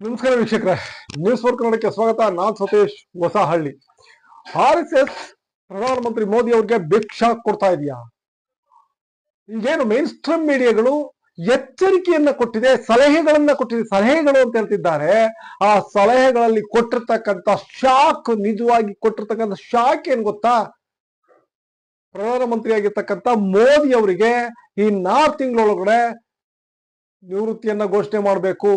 ನಮಸ್ಕಾರ ವೀಕ್ಷಕರೇ. News four ಕನ್ನಡಕ್ಕೆ ಸ್ವಾಗತ. ನಾನ್ Satish Hosahalli. R S S ಪ್ರಧಾನಮಂತ್ರಿ ಮೋದಿ ಅವ್ರಿಗೆ ಭಿಕ್ಷಾ ಕೊಡ್ತಾ ಇದೆಯಾ? ಈಗೇನು ಮೇನ್ ಸ್ಟ್ರೀಮ್ ಮೀಡಿಯಾಗಳು ಎಚ್ಚರಿಕೆಯನ್ನ ಕೊಟ್ಟಿದೆ, ಸಲಹೆಗಳನ್ನ ಕೊಟ್ಟಿದೆ, ಸಲಹೆಗಳು ಅಂತ ಹೇಳ್ತಿದ್ದಾರೆ. ಆ ಸಲಹೆಗಳಲ್ಲಿ ಕೊಟ್ಟಿರ್ತಕ್ಕಂಥ ಶಾಕ್ ನಿಜವಾಗಿ ಕೊಟ್ಟಿರ್ತಕ್ಕಂಥ ಶಾಕ್ ಏನ್ ಗೊತ್ತಾ? ಪ್ರಧಾನಮಂತ್ರಿ ಆಗಿರ್ತಕ್ಕಂಥ ಮೋದಿ ಅವರಿಗೆ ಈ ನಾಲ್ಕು ತಿಂಗಳೊಳಗಡೆ ನಿವೃತ್ತಿಯನ್ನ ಘೋಷಣೆ ಮಾಡಬೇಕು.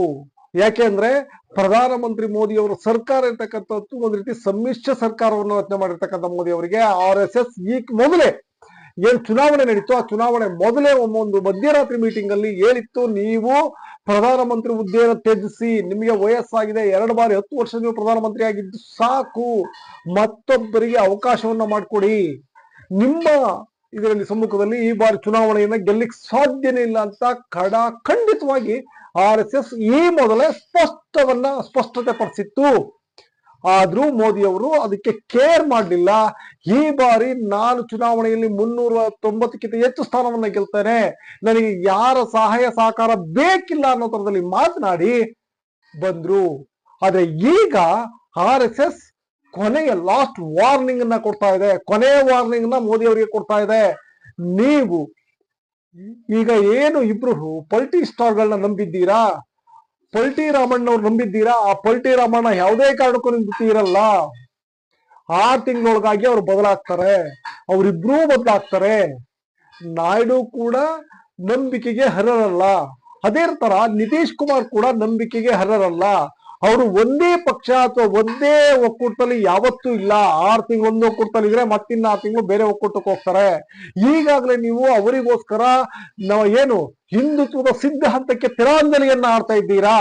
ಯಾಕೆಂದ್ರೆ ಪ್ರಧಾನಮಂತ್ರಿ ಮೋದಿ ಅವರ ಸರ್ಕಾರ ಇರ್ತಕ್ಕಂಥದ್ದು ಒಂದು ರೀತಿ ಸಮ್ಮಿಶ್ರ ಸರ್ಕಾರವನ್ನು ರಚನೆ ಮಾಡಿರ್ತಕ್ಕಂಥ ಮೋದಿ ಅವರಿಗೆ ಆರ್ ಎಸ್ ಎಸ್ ಈ ಮೊದಲೇ ಏನ್ ಚುನಾವಣೆ ನಡೀತು ಆ ಚುನಾವಣೆ ಮೊದಲೇ ಒಂದು ಮಧ್ಯರಾತ್ರಿ ಮೀಟಿಂಗ್ ಅಲ್ಲಿ ಹೇಳಿತ್ತು, ನೀವು ಪ್ರಧಾನಮಂತ್ರಿ ಹುದ್ದೆಯನ್ನು ತ್ಯಜಿಸಿ, ನಿಮಗೆ ವಯಸ್ಸಾಗಿದೆ, ಎರಡು ಬಾರಿ ಹತ್ತು ವರ್ಷ ನೀವು ಪ್ರಧಾನಮಂತ್ರಿ ಆಗಿದ್ದು ಸಾಕು, ಮತ್ತೊಬ್ಬರಿಗೆ ಅವಕಾಶವನ್ನ ಮಾಡಿಕೊಡಿ. ನಿಮ್ಮ ಇದರಲ್ಲಿ ಸಮ್ಮುಖದಲ್ಲಿ ಈ ಬಾರಿ ಚುನಾವಣೆಯನ್ನ ಗೆಲ್ಲಿಕ್ ಸಾಧ್ಯನೇ ಇಲ್ಲ ಅಂತ ಕಡ ಖಂಡಿತವಾಗಿ ಆರ್ ಎಸ್ ಎಸ್ ಈ ಮೊದಲೇ ಸ್ಪಷ್ಟವನ್ನ ಸ್ಪಷ್ಟತೆ ಪಡಿಸಿತ್ತು. ಆದ್ರೂ ಮೋದಿ ಅವರು ಅದಕ್ಕೆ ಕೇರ್ ಮಾಡಲಿಲ್ಲ. ಈ ಬಾರಿ ನಾನು ಚುನಾವಣೆಯಲ್ಲಿ ಮುನ್ನೂರ ತೊಂಬತ್ತಕ್ಕಿಂತ ಹೆಚ್ಚು ಸ್ಥಾನವನ್ನ ಗೆಲ್ತೇನೆ. ನನಗೆ ಯಾರ ಸಹಾಯ ಸಹಕಾರ ಬೇಕಿಲ್ಲ ಅನ್ನೋ ತರದಲ್ಲಿ ಮಾತನಾಡಿ ಬಂದ್ರು. ಆದ್ರೆ ಈಗ ಆರ್ ಎಸ್ ಎಸ್ ಕೊನೆಯ ಲಾಸ್ಟ್ ವಾರ್ನಿಂಗ್ ಅನ್ನ ಕೊಡ್ತಾ ಇದೆ. ಕೊನೆಯ ವಾರ್ನಿಂಗ್ನ ಮೋದಿ ಅವರಿಗೆ ಕೊಡ್ತಾ ಇದೆ. ನೀವು ಈಗ ಏನು ಇಬ್ರು ಪಲ್ಟಿ ಸ್ಟಾರ್ಗಳನ್ನ ನಂಬಿದ್ದೀರಾ? ಪಲ್ಟಿ ರಾಮಣ್ಣ ಅವ್ರು ನಂಬಿದ್ದೀರಾ? ಆ ಪಲ್ಟಿ ರಾಮಣ್ಣ ಯಾವುದೇ ಕಾರಣಕ್ಕೂ ನಿಂತಿರಲ್ಲ ಆರು ತಿಂಗಳೊಳಗಾಗಿ ಅವ್ರು ಬದಲಾಗ್ತಾರೆ. ಅವರಿಬ್ರೂ ಬದಲಾಗ್ತಾರೆ. ನಾಯ್ಡು ಕೂಡ ನಂಬಿಕೆಗೆ ಹರರಲ್ಲ ಅದೇ ತರ ನಿತೀಶ್ ಕುಮಾರ್ ಕೂಡ ನಂಬಿಕೆಗೆ ಹರರಲ್ಲ ಅವರು ಒಂದೇ ಪಕ್ಷ ಅಥವಾ ಒಂದೇ ಒಕ್ಕೂಟದಲ್ಲಿ ಯಾವತ್ತೂ ಇಲ್ಲ. ಆರು ತಿಂಗಳು ಒಂದು ಒಕ್ಕೂಟದಲ್ಲಿ ಇದ್ರೆ ಮತ್ತಿನ್ನ ಆರು ತಿಂಗಳು ಬೇರೆ ಒಕ್ಕೂಟಕ್ಕೆ ಹೋಗ್ತಾರೆ. ಈಗಾಗಲೇ ನೀವು ಅವರಿಗೋಸ್ಕರ ನಾವು ಏನು ಹಿಂದುತ್ವದ ಸಿದ್ಧ ಹಂತಕ್ಕೆ ತಿಲಾಂಜಲಿಯನ್ನ ಆಡ್ತಾ ಇದ್ದೀರಾ?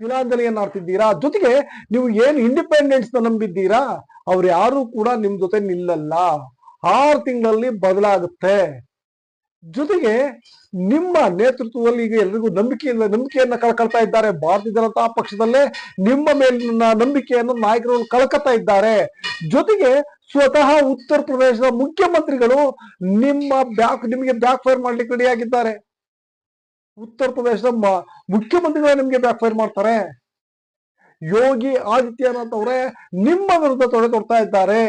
ತಿಲಾಂಜಲಿಯನ್ನ ಆಡ್ತಿದ್ದೀರಾ? ಜೊತೆಗೆ ನೀವು ಏನು ಇಂಡಿಪೆಂಡೆನ್ಸ್ ನಂಬಿದ್ದೀರಾ? ಅವ್ರು ಯಾರು ಕೂಡ ನಿಮ್ ಜೊತೆ ನಿಲ್ಲಲ್ಲ. ಆರು ತಿಂಗಳಲ್ಲಿ ಬದಲಾಗುತ್ತೆ. ಜೊತೆಗೆ ನಿಮ್ಮ ನೇತೃತ್ವದಲ್ಲಿ ಈಗ ಎಲ್ರಿಗೂ ನಂಬಿಕೆಯಿಂದ ನಂಬಿಕೆಯನ್ನ ಕಳ್ಕೊಳ್ತಾ ಇದ್ದಾರೆ. ಭಾರತೀಯ ಜನತಾ ಪಕ್ಷದಲ್ಲೇ ನಿಮ್ಮ ಮೇಲಿನ ನಂಬಿಕೆಯನ್ನು ನಾಯಕರು ಕಳ್ಕೊತಾ ಇದ್ದಾರೆ. ಜೊತೆಗೆ ಸ್ವತಃ ಉತ್ತರ ಪ್ರದೇಶದ ಮುಖ್ಯಮಂತ್ರಿಗಳು ನಿಮ್ಮ ಬ್ಯಾಕ್ ನಿಮಗೆ ಬ್ಯಾಕ್ ಫೈರ್ ಮಾಡ್ಲಿಕ್ಕೆ ರೆಡಿಯಾಗಿದ್ದಾರೆ ಉತ್ತರ ಪ್ರದೇಶದ ಮುಖ್ಯಮಂತ್ರಿಗಳೇ ನಿಮ್ಗೆ ಬ್ಯಾಕ್ ಫೈರ್ ಮಾಡ್ತಾರೆ. ಯೋಗಿ ಆದಿತ್ಯನಾಥ್ ಅವರೇ ನಿಮ್ಮ ವಿರುದ್ಧ ತೊಡೆ ತೊಡ್ತಾ ಇದ್ದಾರೆ.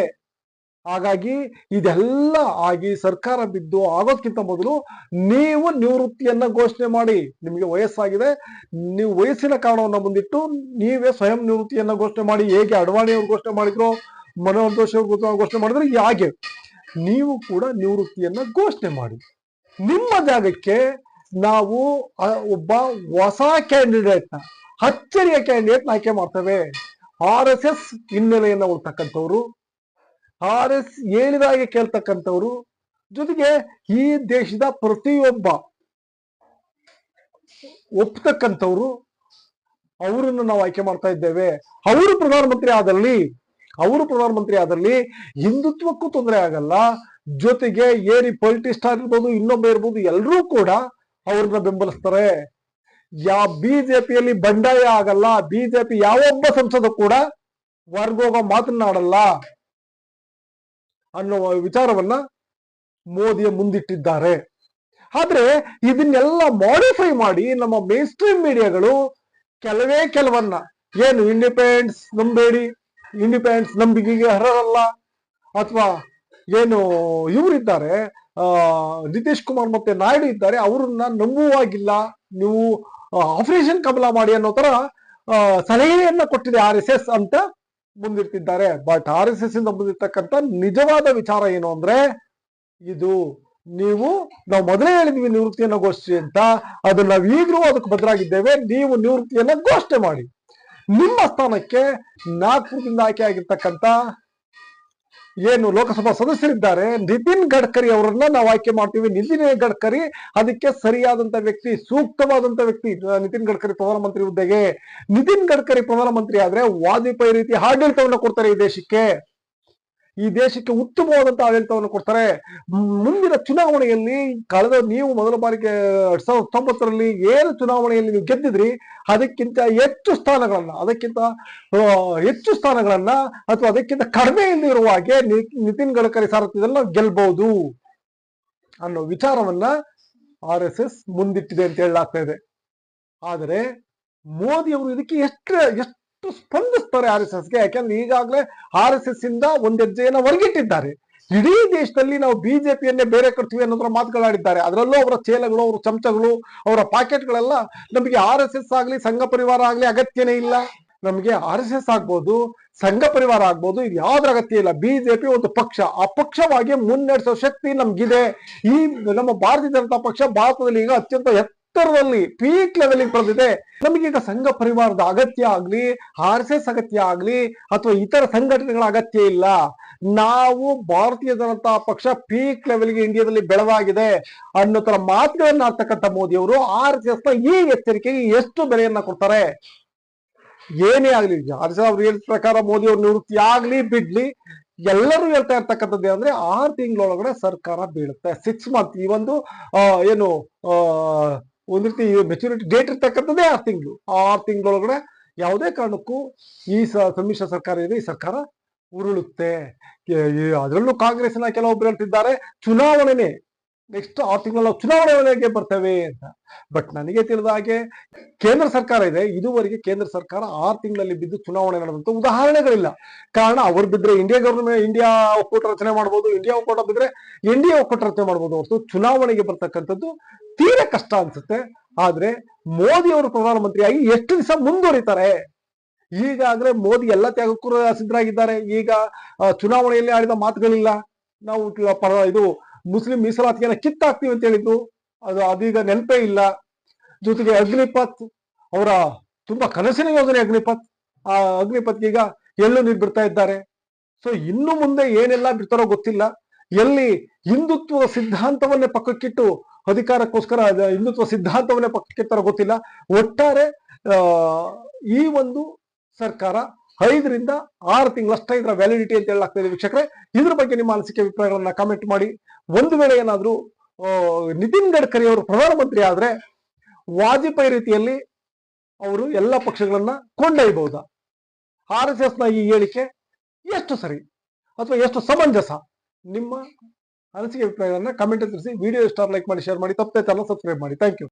ಹಾಗಾಗಿ ಇದೆಲ್ಲ ಆಗಿ ಸರ್ಕಾರ ಬಿದ್ದು ಆಗೋದ್ಕಿಂತ ಮೊದಲು ನೀವು ನಿವೃತ್ತಿಯನ್ನ ಘೋಷಣೆ ಮಾಡಿ. ನಿಮಗೆ ವಯಸ್ಸಾಗಿದೆ. ನೀವು ವಯಸ್ಸಿನ ಕಾರಣವನ್ನು ಮುಂದಿಟ್ಟು ನೀವೇ ಸ್ವಯಂ ನಿವೃತ್ತಿಯನ್ನ ಘೋಷಣೆ ಮಾಡಿ. ಹೇಗೆ ಅಡ್ವಾಣಿ ಅವ್ರು ಘೋಷಣೆ ಮಾಡಿದ್ರು, ಮನೋಹರ್ ಘೋಷಣೆ ಮಾಡಿದ್ರು ಹಾಗೆ. ನೀವು ಕೂಡ ನಿವೃತ್ತಿಯನ್ನ ಘೋಷಣೆ ಮಾಡಿ. ನಿಮ್ಮ ಜಾಗಕ್ಕೆ ನಾವು ಒಬ್ಬ ಹೊಸ ಕ್ಯಾಂಡಿಡೇಟ್ನ ಹಚ್ಚರಿಯ ಕ್ಯಾಂಡಿಡೇಟ್ನ ಆಯ್ಕೆ ಮಾಡ್ತೇವೆ. ಆರ್ ಎಸ್ ಎಸ್ ಹಿನ್ನೆಲೆಯನ್ನು ಉಳ್ತಕ್ಕಂಥವ್ರು ಆರ್ ಎಸ್ ಹೇಳಿದಾಗೆ ಕೇಳ್ತಕ್ಕಂಥವ್ರು ಜೊತೆಗೆ ಈ ದೇಶದ ಪ್ರತಿಯೊಬ್ಬ ಒಪ್ತಕ್ಕಂಥವ್ರು ಅವರನ್ನು ನಾವು ಆಯ್ಕೆ ಮಾಡ್ತಾ ಇದ್ದೇವೆ. ಅವರು ಪ್ರಧಾನಮಂತ್ರಿ ಆದಲ್ಲಿ, ಅವರು ಪ್ರಧಾನಮಂತ್ರಿ ಆದಲ್ಲಿ ಹಿಂದುತ್ವಕ್ಕೂ ತೊಂದರೆ ಆಗಲ್ಲ. ಜೊತೆಗೆ ಏರಿ ಪೊಲಿಟಿಸ್ಟ್ ಆಗಿರ್ಬೋದು, ಇನ್ನೊಬ್ಬ ಇರ್ಬೋದು ಎಲ್ಲರೂ ಕೂಡ ಅವ್ರನ್ನ ಬೆಂಬಲಿಸ್ತಾರೆ. ಯಾ ಬಿಜೆಪಿಯಲ್ಲಿ ಬಂಡಾಯ ಆಗಲ್ಲ, ಬಿಜೆಪಿ ಯಾವೊಬ್ಬ ಸಂಸದ ಕೂಡ ವರ್ಗೋಗ ಮಾತನಾಡಲ್ಲ ಅನ್ನುವ ವಿಚಾರವನ್ನ ಮೋದಿಯ ಮುಂದಿಟ್ಟಿದ್ದಾರೆ. ಆದ್ರೆ ಇದನ್ನೆಲ್ಲ ಮಾಡಿಫೈ ಮಾಡಿ ನಮ್ಮ ಮೇನ್ ಸ್ಟ್ರೀಮ್ ಮೀಡಿಯಾಗಳು ಕೆಲವೇ ಕೆಲವನ್ನ, ಏನು ಇಂಡಿಪೆಂಡೆನ್ಸ್ ನಂಬೇಡಿ ಇಂಡಿಪೆಂಡೆನ್ಸ್ ನಂಬಿಕೆಗೆ ಅರ್ಹರಲ್ಲ, ಅಥವಾ ಏನು ಇವರಿದ್ದಾರೆ ನಿತೀಶ್ ಕುಮಾರ್ ಮತ್ತೆ ನಾಯ್ಡು ಇದ್ದಾರೆ, ಅವರನ್ನ ನಂಬುವಾಗಿಲ್ಲ, ನೀವು ಆಪರೇಷನ್ ಕಮಲ ಮಾಡಿ ಅನ್ನೋ ತರ ಸಲಹೆಯನ್ನ ಕೊಟ್ಟಿದೆ ಆರ್ ಎಸ್ ಎಸ್ ಅಂತ ಮುಂದಿರ್ತಿದ್ದಾರೆ ಬಟ್ ಆರ್ ಎಸ್ ಎಸ್ ಇಂದ ಮುಂದಿರ್ತಕ್ಕಂಥ ನಿಜವಾದ ವಿಚಾರ ಏನು ಅಂದ್ರೆ, ಇದು ನೀವು, ನಾವು ಮೊದಲೇ ಹೇಳಿದ್ವಿ ನಿವೃತ್ತಿಯನ್ನು ಘೋಷಿಸಿ ಅಂತ. ಅದು ನಾವು ಈಗಲೂ ಅದಕ್ಕೆ ಬದಲಾಗಿದ್ದೇವೆ ನೀವು ನಿವೃತ್ತಿಯನ್ನ ಘೋಷಣೆ ಮಾಡಿ. ನಿಮ್ಮ ಸ್ಥಾನಕ್ಕೆ ನಾಗ್ಪುರದಿಂದ ಆಯ್ಕೆ ಆಗಿರ್ತಕ್ಕಂಥ ಏನು ಲೋಕಸಭಾ ಸದಸ್ಯರಿದ್ದಾರೆ? ನಿತಿನ್ ಗಡ್ಕರಿ ಅವರನ್ನ ನಾವು ಆಯ್ಕೆ ಮಾಡ್ತೀವಿ. ನಿತಿನ್ ಗಡ್ಕರಿ ಅದಕ್ಕೆ ಸರಿಯಾದಂತ ವ್ಯಕ್ತಿ, ಸೂಕ್ತವಾದಂತ ವ್ಯಕ್ತಿ ನಿತಿನ್ ಗಡ್ಕರಿ ಪ್ರಧಾನಮಂತ್ರಿ ಹುದ್ದೆಗೆ. ನಿತಿನ್ ಗಡ್ಕರಿ ಪ್ರಧಾನಮಂತ್ರಿ ಆದ್ರೆ ವಾಜಪೇಯಿ ರೀತಿ ಆಡಳಿತವನ್ನು ಕೊಡ್ತಾರೆ ಈ ದೇಶಕ್ಕೆ. ಈ ದೇಶಕ್ಕೆ ಉತ್ತಮವಾದಂತಹ ಆಡಳಿತವನ್ನು ಕೊಡ್ತಾರೆ. ಮುಂದಿನ ಚುನಾವಣೆಯಲ್ಲಿ ಕಳೆದ ನೀವು ಮೊದಲ ಬಾರಿಗೆ ಎರಡ್ ಸಾವಿರದ ಹತ್ತೊಂಬತ್ತರಲ್ಲಿ ಏನು ಚುನಾವಣೆಯಲ್ಲಿ ನೀವು ಗೆದ್ದಿದ್ರಿ, ಅದಕ್ಕಿಂತ ಹೆಚ್ಚು ಸ್ಥಾನಗಳನ್ನ, ಅದಕ್ಕಿಂತ ಹೆಚ್ಚು ಸ್ಥಾನಗಳನ್ನ ಅಥವಾ ಅದಕ್ಕಿಂತ ಕಡಿಮೆ ಇರುವ ಹಾಗೆ ನಿತಿನ್ ಗಡ್ಕರಿ ಸಾರಥ್ಯದಲ್ಲಿ ಗೆಲ್ಬಹುದು ಅನ್ನೋ ವಿಚಾರವನ್ನ ಆರ್ ಎಸ್ ಎಸ್ ಮುಂದಿಟ್ಟಿದೆ ಅಂತ ಹೇಳಲಾಗ್ತಾ ಇದೆ. ಆದರೆ ಮೋದಿ ಅವರು ಇದಕ್ಕೆ ಎಷ್ಟು ಎಷ್ಟು ಸ್ಪಂದಿಸ್ತಾರೆ ಆರ್ ಎಸ್ ಎಸ್ಗೆ. ಯಾಕೆಂದ್ರೆ ಈಗಾಗಲೇ ಆರ್ ಎಸ್ ಎಸ್ ಇಂದ ಒಂದ್ ಹೆಜ್ಜೆಯನ್ನ ಹೊರಗಿಟ್ಟಿದ್ದಾರೆ. ಇಡೀ ದೇಶದಲ್ಲಿ ನಾವು ಬಿಜೆಪಿಯನ್ನೇ ಬೇರೆ ಕಟ್ತೀವಿ ಅನ್ನೋದ್ರ ಮಾತುಗಳಾಡಿದ್ದಾರೆ. ಅದರಲ್ಲೂ ಅವರ ಚೇಲಗಳು, ಅವರ ಚಮಚಗಳು, ಅವರ ಪಾಕೆಟ್ಗಳೆಲ್ಲ ನಮಗೆ ಆರ್ ಎಸ್ ಎಸ್ ಆಗಲಿ, ಸಂಘ ಪರಿವಾರ ಆಗಲಿ ಅಗತ್ಯನೇ ಇಲ್ಲ. ನಮಗೆ ಆರ್ ಎಸ್ ಎಸ್ ಆಗ್ಬೋದು, ಸಂಘ ಪರಿವಾರ ಆಗ್ಬೋದು, ಇದು ಯಾವ್ದ್ರ ಅಗತ್ಯ ಇಲ್ಲ. ಬಿಜೆಪಿ ಒಂದು ಪಕ್ಷ. ಆ ಪಕ್ಷವಾಗಿ ಮುನ್ನಡೆಸೋ ಶಕ್ತಿ ನಮ್ಗಿದೆ. ಈ ನಮ್ಮ ಭಾರತೀಯ ಜನತಾ ಪಕ್ಷ ಭಾರತದಲ್ಲಿ ಈಗ ಅತ್ಯಂತ ಎತ್ತರದಲ್ಲಿ ಪೀಕ್ ಲೆವೆಲ್ ಬೆಳೆದಿದೆ ನಮಗೀಗ ಸಂಘ ಪರಿವಾರದ ಅಗತ್ಯ ಆಗ್ಲಿ ಆರ್ ಎಸ್ ಎಸ್ ಅಗತ್ಯ ಆಗ್ಲಿ, ಅಥವಾ ಇತರ ಸಂಘಟನೆಗಳ ಅಗತ್ಯ ಇಲ್ಲ. ನಾವು ಭಾರತೀಯ ಜನತಾ ಪಕ್ಷ ಪೀಕ್ ಲೆವೆಲ್ಗೆ ಇಂಡಿಯಾದಲ್ಲಿ ಬೆಳವಾಗಿದೆ ಅನ್ನೋ ತರ ಮಾತುಗಳನ್ನ ಮೋದಿ ಅವರು ಆರ್ ಎಸ್ ಎಸ್ನ ಈ ಎಚ್ಚರಿಕೆಗೆ ಎಷ್ಟು ಬೆಲೆಯನ್ನ ಕೊಡ್ತಾರೆ? ಏನೇ ಆಗ್ಲಿ ಆರ್ ಎಸ್ ಅವ್ರು ಹೇಳಿದ ಪ್ರಕಾರ ಮೋದಿ ಅವ್ರ ನಿವೃತ್ತಿ ಆಗ್ಲಿ, ಬಿಡ್ಲಿ. ಎಲ್ಲರೂ ಹೇಳ್ತಾ ಇರ್ತಕ್ಕಂಥದ್ದು ಅಂದ್ರೆ ಆರು ತಿಂಗಳೊಳಗಡೆ ಸರ್ಕಾರ ಬೀಳುತ್ತೆ. ಸಿಕ್ಸ್ ಮಂತ್ ಈ ಒಂದು ಏನು ಒಂದ್ ರೀತಿ ಮೆಚುರಿಟಿ ಡೇಟ್ ಇರ್ತಕ್ಕಂಥದ್ದೇ ಆರು ತಿಂಗಳು. ಆರು ತಿಂಗಳೊಳಗಡೆ ಯಾವುದೇ ಕಾರಣಕ್ಕೂ ಈ ಸಮ್ಮಿಶ್ರ ಸರ್ಕಾರ ಇದೆ ಈ ಸರ್ಕಾರ ಉರುಳುತ್ತೆ. ಅದರಲ್ಲೂ ಕಾಂಗ್ರೆಸ್ನ ಕೆಲವೊಬ್ರು ಹೇಳ್ತಿದ್ದಾರೆ, ಚುನಾವಣೆನೆ ನೆಕ್ಸ್ಟ್ ಆರು ತಿಂಗಳು ನಾವು ಚುನಾವಣೆಗೆ ಬರ್ತೇವೆ ಅಂತ. ಬಟ್ ನನಗೆ ತಿಳಿದ ಹಾಗೆ ಕೇಂದ್ರ ಸರ್ಕಾರ ಇದೆ, ಇದುವರೆಗೆ ಕೇಂದ್ರ ಸರ್ಕಾರ ಆರು ತಿಂಗಳಲ್ಲಿ ಬಿದ್ದು ಚುನಾವಣೆ ನಡೆದಂತ ಉದಾಹರಣೆಗಳಿಲ್ಲ. ಕಾರಣ ಅವ್ರು ಬಿದ್ರೆ ಇಂಡಿಯಾ ಗವರ್ಮೆಂಟ್ ಇಂಡಿಯಾ ಒಕ್ಕೂಟ ರಚನೆ ಮಾಡ್ಬೋದು ಇಂಡಿಯಾ ಒಕ್ಕೂಟ ಬಿದ್ರೆ ಇಂಡಿಯಾ ಒಕ್ಕೂಟ ರಚನೆ ಮಾಡ್ಬೋದು ಹೊರತು ಚುನಾವಣೆಗೆ ಬರ್ತಕ್ಕಂಥದ್ದು ತೀರಾ ಕಷ್ಟ ಅನ್ಸುತ್ತೆ. ಆದ್ರೆ ಮೋದಿ ಅವರು ಪ್ರಧಾನಮಂತ್ರಿಯಾಗಿ ಎಷ್ಟು ದಿವಸ ಮುಂದುವರಿತಾರೆ? ಈಗಾಗಲೇ ಮೋದಿ ಎಲ್ಲ ತ್ಯಾಗಕ್ಕೂ ಸಿದ್ಧರಾಗಿದ್ದಾರೆ. ಈಗ ಚುನಾವಣೆಯಲ್ಲಿ ಆಡಿದ ಮಾತುಗಳಿಲ್ಲ. ನಾವು ಇದು ಮುಸ್ಲಿಂ ಮೀಸಲಾತಿಯನ್ನ ಕಿತ್ತಾಕ್ತೀವಿ ಅಂತ ಹೇಳಿದ್ರು. ಅದು ಅದೀಗ ನೆನಪೇ ಇಲ್ಲ. ಜೊತೆಗೆ ಅಗ್ನಿಪಥ್, ಅವರ ತುಂಬಾ ಕನಸಿನ ಯೋಜನೆ ಅಗ್ನಿಪಥ್. ಆ ಅಗ್ನಿಪಥ್ ಈಗ ಎಲ್ಲೂ ನೀರು ಬಿಡ್ತಾ ಇದ್ದಾರೆ. ಸೊ ಇನ್ನು ಮುಂದೆ ಏನೆಲ್ಲ ಬಿಡ್ತಾರೋ ಗೊತ್ತಿಲ್ಲ. ಎಲ್ಲಿ ಹಿಂದುತ್ವದ ಸಿದ್ಧಾಂತವನ್ನೇ ಪಕ್ಕಕ್ಕಿಟ್ಟು ಅಧಿಕಾರಕ್ಕೋಸ್ಕರ ಹಿಂದುತ್ವ ಸಿದ್ಧಾಂತವನ್ನೇ ತರ ಗೊತ್ತಿಲ್ಲ. ಒಟ್ಟಾರೆ ಈ ಒಂದು ಸರ್ಕಾರ ಐದರಿಂದ ಆರು ತಿಂಗಳಷ್ಟೇ ಇದರ ವ್ಯಾಲಿಡಿಟಿ ಅಂತ ಹೇಳಲಾಗ್ತಾ ಇದೆ ವೀಕ್ಷಕರೇ. ಇದ್ರ ಬಗ್ಗೆ ನಿಮ್ಮ ಅನಿಸಿಕೆ, ಅಭಿಪ್ರಾಯಗಳನ್ನ ಕಾಮೆಂಟ್ ಮಾಡಿ. ಒಂದು ವೇಳೆ ಏನಾದರೂ ನಿತಿನ್ ಗಡ್ಕರಿ ಅವರು ಪ್ರಧಾನಮಂತ್ರಿ ಆದ್ರೆ ವಾಜಪೇಯಿ ರೀತಿಯಲ್ಲಿ ಅವರು ಎಲ್ಲ ಪಕ್ಷಗಳನ್ನ ಕೊಂಡೊಯ್ಯಬಹುದಾ? ಆರ್ ಎಸ್ ಎಸ್ನ ಈ ಹೇಳಿಕೆ ಎಷ್ಟು ಸರಿ? ಅಥವಾ ಎಷ್ಟು ಸಮಂಜಸ? ನಿಮ್ಮ ಅನಿಸಿಕೆ ಅಭಿಪ್ರಾಯಗಳನ್ನ ಕಮೆಂಟ್ ತಿಳಿಸಿ. ವಿಡಿಯೋ ಸ್ಟಾರ್ ಲೈಕ್ ಮಾಡಿ ಶೇರ್ ಮಾಡಿ. ತಪ್ಪದೆ ಚಾನಲ್ ಸಬ್ಸ್ಕ್ರೈಬ್ ಮಾಡಿ. Thank you